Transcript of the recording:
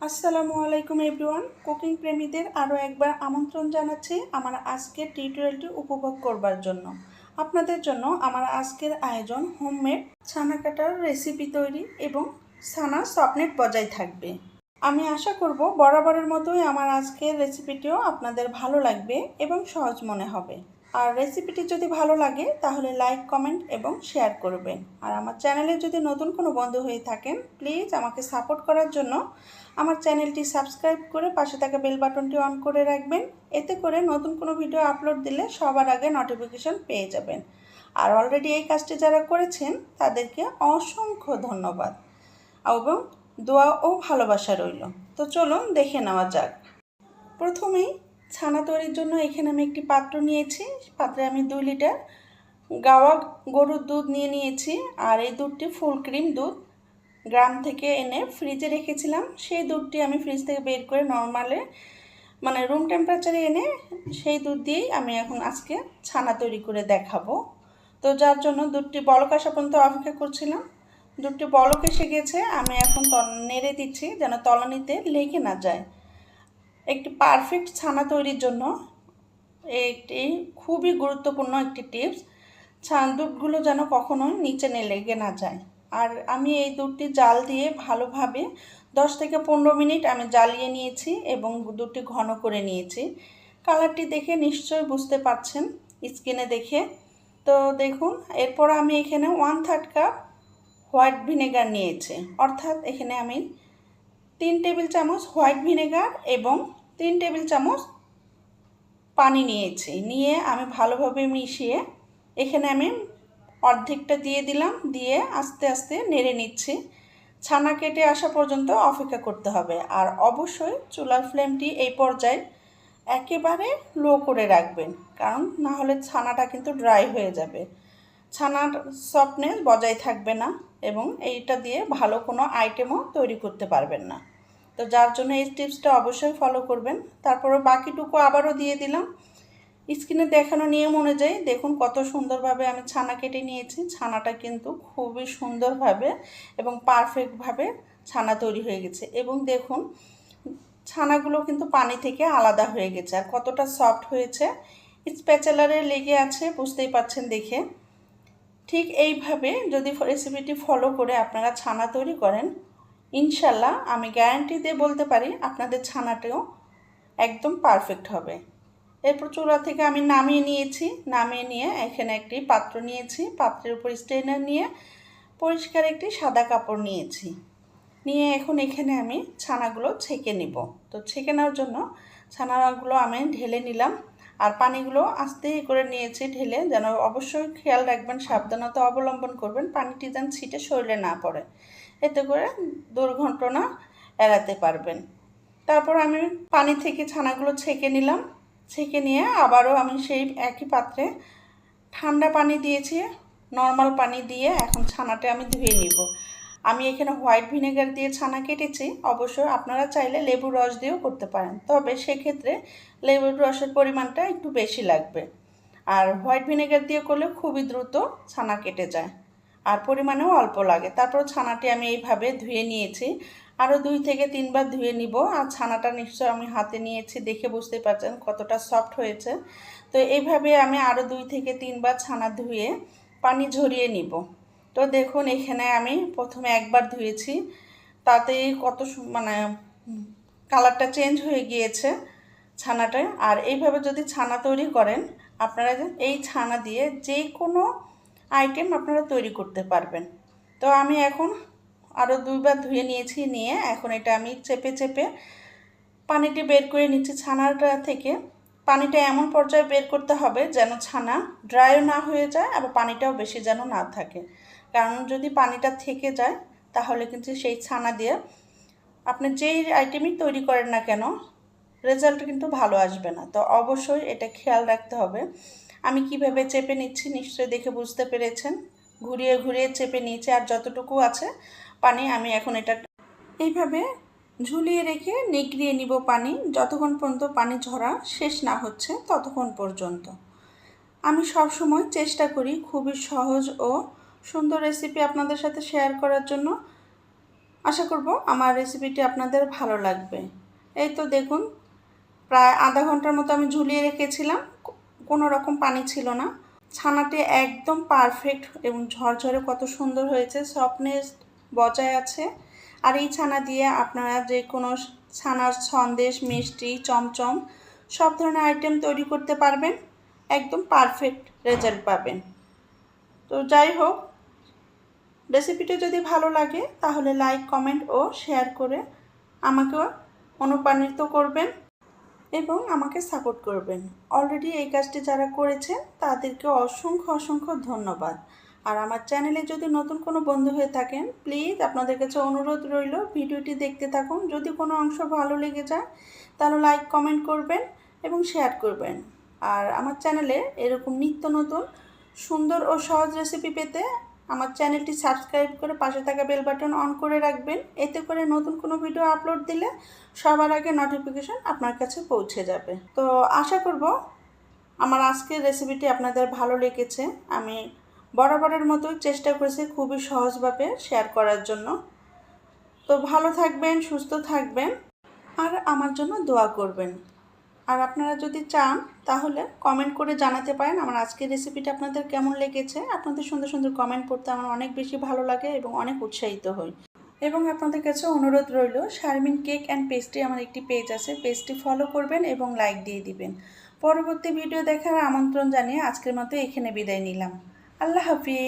আসসালামু আলাইকুম everyone. Cooking প্রেমীদের আরও একবার আমন্ত্রণ জানাচ্ছি আমার আজকের টিউটোরিয়ালটি উপভোগ করবার জন্য। আপনাদের জন্য আমার আজকের আয়োজন হোমমেড ছানা কাটার রেসিপি তৈরি এবং ছানা সপনেট বজায় থাকবে। আমি আশা করব বরাবরের মতোই আমার আজকের রেসিপিটিও আপনাদের ভালো লাগবে এবং সহজ মনে হবে। আর রেসিপিটি যদি ভালো লাগে, তাহলে লাইক কমেন্ট এবং শেয়ার করবেন। আর আমার চ্যানেলে যদি নতুন কোনো বন্ধু হয়ে থাকেন প্লিজ আমাকে সাপোর্ট করার জন্য আমার চ্যানেলটি সাবস্ক্রাইব করে পাশে থাকা বেল বাটনটি অন করে রাখবেন। এতে করে নতুন কোনো ভিডিও আপলোড দিলে সবার আগে নোটিফিকেশন পেয়ে যাবেন। আর অলরেডি এই কাজটি যারা করেছেন, তাদেরকে অসংখ্য ধন্যবাদ। এবং দোয়া ও ভালোবাসা রইল। তো চলুন দেখে নেওয়া যাক। প্রথমেই ছানা তৈরির জন্য এখানে আমি একটি পাত্র নিয়েছি। পাত্রে আমি দুই লিটার গাওয়া গরুর দুধ নিয়ে নিয়েছি আর এই দুধটি ফুল ক্রিম দুধ। গ্রাম থেকে এনে ফ্রিজে রেখেছিলাম। সেই দুধটি আমি ফ্রিজ থেকে বের করে নর্মালে মানে রুম টেম্পারেচারে এনে সেই দুধ দিয়েই আমি এখন আজকে ছানা তৈরি করে দেখাবো। তো যার জন্য দুধটি বলক আসা পর্যন্ত অপেক্ষা করছিলাম। দুধটি বলক এসে গেছে। আমি এখন নেড়ে দিচ্ছি যেন তলানিতে লেগে না যায়। একটি পারফেক্ট ছানা তৈরির জন্য একটি খুবই গুরুত্বপূর্ণ একটি টিপস ছান দুধগুলো যেন কখনোই নিচে লেগে না যায়। আর আমি এই দুধটি জাল দিয়ে ভালোভাবে দশ থেকে পনেরো মিনিট আমি জ্বালিয়ে নিয়েছি এবং দুধটি ঘন করে নিয়েছি। কালারটি দেখে নিশ্চয়ই বুঝতে পারছেন স্কিনে দেখে। তো দেখুন, এরপর আমি এখানে one third cup white vinegar নিয়েছি। অর্থাৎ এখানে আমি তিন টেবিল চামচ হোয়াইট ভিনেগার এবং তিন টেবিল চামচ পানি নিয়েছি। নিয়ে আমি ভালোভাবে মিশিয়ে এখানে আমি অর্ধেকটা দিয়ে দিলাম, দিয়ে আস্তে আস্তে নেড়ে নিচ্ছি। ছানা কেটে আসা পর্যন্ত অপেক্ষা করতে হবে। আর অবশ্যই চুলার ফ্লেমটি এই পর্যায়ে একেবারে লো করে রাখবেন, কারণ না হলে ছানাটা কিন্তু ড্রাই হয়ে যাবে। ছানার সফটনেস বজায় থাকবে না এবং এইটা দিয়ে ভালো কোনো আইটেমও তৈরি করতে পারবেন না। তো যার জন্য এই টিপসটা অবশ্যই ফলো করবেন। তারপরে বাকিটুকু আবারও দিয়ে দিলাম। স্কিনে দেখানো নিয়ম অনুযায়ী দেখুন কত সুন্দরভাবে আমি ছানা কেটে নিয়েছি। ছানাটা কিন্তু খুবই সুন্দরভাবে এবং পারফেক্টভাবে ছানা তৈরি হয়ে গেছে। এবং দেখুন, ছানাগুলো কিন্তু পানি থেকে আলাদা হয়ে গেছে। আর কতটা সফট হয়েছে। স্প্যাচেলারে লেগে আছে, বুঝতেই পাচ্ছেন দেখে। ঠিক এইভাবে যদি রেসিপিটি ফলো করে আপনারা ছানা তৈরি করেন ইনশাল্লাহ আমি গ্যারান্টি দিয়ে বলতে পারি আপনাদের ছানাটাও একদম পারফেক্ট হবে। এরপর চুলা থেকে আমি নামিয়ে নিয়েছি, নামিয়ে নিয়ে এখানে একটি পাত্র নিয়েছি, পাত্রের উপর স্টেনার নিয়ে পরিষ্কার একটি সাদা কাপড় নিয়েছি। নিয়ে এখন এখানে আমি ছানাগুলো ছেঁকে নিব। তো ছেঁকে নেওয়ার জন্য ছানাগুলো আমি ঢেলে নিলাম আর পানিগুলো আস্তে করে নিয়েছি ঢেলে যেন অবশ্যই খেয়াল রাখবেন, সাবধানতা অবলম্বন করবেন, পানিটি যেন ছিটে শরীরে না পড়ে। এতে করে দুর্ঘটনা এড়াতে পারবেন। তারপর আমি পানি থেকে ছানাগুলো ছেঁকে নিলাম। ছেঁকে নিয়ে আবারও আমি সেই একই পাত্রে ঠান্ডা পানি দিয়েছি, নর্মাল পানি দিয়ে এখন ছানাটা আমি ধুয়ে নিব। আমি এখানে হোয়াইট ভিনেগার দিয়ে ছানা কেটেছি অবশ্যই আপনারা চাইলে লেবুর রস দিয়েও করতে পারেন। তবে সেক্ষেত্রে লেবুর রসের পরিমাণটা একটু বেশি লাগবে। আর হোয়াইট ভিনেগার দিয়ে করলে খুবই দ্রুত ছানা কেটে যায়। আর পরিমাণেও অল্প লাগে। তারপর ছানাটি আমি এইভাবে ধুয়ে নিয়েছি। আরও দুই থেকে তিনবার ধুয়ে নিব। আর ছানাটা নিশ্চয় আমি হাতে নিয়েছি দেখে বুঝতে পারছেন কতটা সফট হয়েছে। তো এইভাবে আমি আরও দুই থেকে তিনবার ছানা ধুয়ে পানি ঝরিয়ে নিব। তো দেখুন, এখানে আমি প্রথমে একবার ধুয়েছি। তাতে কত মানে কালারটা চেঞ্জ হয়ে গিয়েছে ছানাটা আর এইভাবে যদি ছানা তৈরি করেন, আপনারা এই ছানা দিয়ে যে কোনো আইটেম আপনারা তৈরি করতে পারবেন। তো আমি এখন আরও দুইবার ধুয়ে নিয়েছি, নিয়ে এখন এটা আমি চেপে চেপে পানিটি বের করে নিচ্ছি ছানাটা থেকে। পানিটা এমন পর্যায়ে বের করতে হবে যেন ছানা ড্রাইও না হয়ে যায় আবার পানিটাও বেশি যেন না থাকে। কারণ যদি পানিটা থেকে যায়, তাহলে কিন্তু সেই ছানা দিয়ে আপনি যেই আইটেমই তৈরি করেন না কেন, রেজাল্ট কিন্তু ভালো আসবে না। তো অবশ্যই এটা খেয়াল রাখতে হবে। আমি কীভাবে চেপে নিচ্ছি নিশ্চয়ই দেখে বুঝতে পেরেছেন। ঘুরিয়ে ঘুরিয়ে চেপে নিয়েছি আর যতটুকু আছে পানি আমি এখন এটা এইভাবে ঝুলিয়ে রেখে নিগড়িয়ে নিব পানি। যতক্ষণ পর্যন্ত পানি ঝরা শেষ না হচ্ছে ততক্ষণ পর্যন্ত। আমি সব সময় চেষ্টা করি খুবই সহজ ও সুন্দর রেসিপি আপনাদের সাথে শেয়ার করার জন্য। আশা করব আমার রেসিপিটি আপনাদের ভালো লাগবে। এই তো দেখুন, প্রায় আধা ঘণ্টার মতো আমি ঝুলিয়ে রেখেছিলাম। কোনো রকম পানি ছিল না। ছানাটি একদম পারফেক্ট এবং ঝরঝরে কত সুন্দর হয়েছে সফটনেস বজায় আছে। আর এই ছানা দিয়ে আপনারা যে কোনো ছানার সন্দেশ, মিষ্টি, চমচম, সব ধরনের আইটেম তৈরি করতে পারবেন। একদম পারফেক্ট রেজাল্ট পাবেন। তো যাই হোক রেসিপিটা যদি ভালো লাগে, তাহলে লাইক কমেন্ট ও শেয়ার করে আমাকেও অনুপ্রাণিত করবেন। এবং আমাকে সাপোর্ট করবেন। অলরেডি এই কাজটি যারা করেছেন, তাদেরকে অসংখ্য অসংখ্য ধন্যবাদ। আর আমার চ্যানেলে যদি নতুন কোনো বন্ধু হয়ে থাকেন, প্লিজ আপনাদের কাছে অনুরোধ রইল ভিডিওটি দেখতে থাকুন। যদি কোনো অংশ ভালো লেগে যায়, তাহলে লাইক, কমেন্ট করবেন এবং শেয়ার করবেন। আর আমার চ্যানেলে এরকম নিত্য নতুন, সুন্দর ও সহজ রেসিপি পেতে আমার চ্যানেলটি সাবস্ক্রাইব করে পাশে থাকা বেল বাটন অন করে রাখবেন। এতে করে নতুন কোনো ভিডিও আপলোড দিলে সবার আগে নোটিফিকেশন আপনার কাছে পৌঁছে যাবে। তো আশা করব আমার আজকের রেসিপিটি আপনাদের ভালো লেগেছে। আমি বরাবরের মতোই চেষ্টা করেছি খুবই সহজভাবে শেয়ার করার জন্য। তো ভালো থাকবেন, সুস্থ থাকবেন, আর আমার জন্য দোয়া করবেন। আর আপনারা যদি চান, তাহলে কমেন্ট করে জানাতে পারেন আমার আজকের রেসিপিটা আপনাদের কেমন লেগেছে। আপনাদের সুন্দর সুন্দর কমেন্ট পড়তে আমার অনেক বেশি ভালো লাগে এবং অনেক উৎসাহিত হই। এবং আপনাদের কাছে অনুরোধ রইল, শারমিন কেক অ্যান্ড পেস্ট্রি আমার একটি পেজ আছে। পেজটি ফলো করবেন এবং লাইক দিয়ে দিবেন। পরবর্তী ভিডিও দেখার আমন্ত্রণ জানিয়ে আজকের মতো এখানে বিদায় নিলাম। আল্লাহ হাফিজ।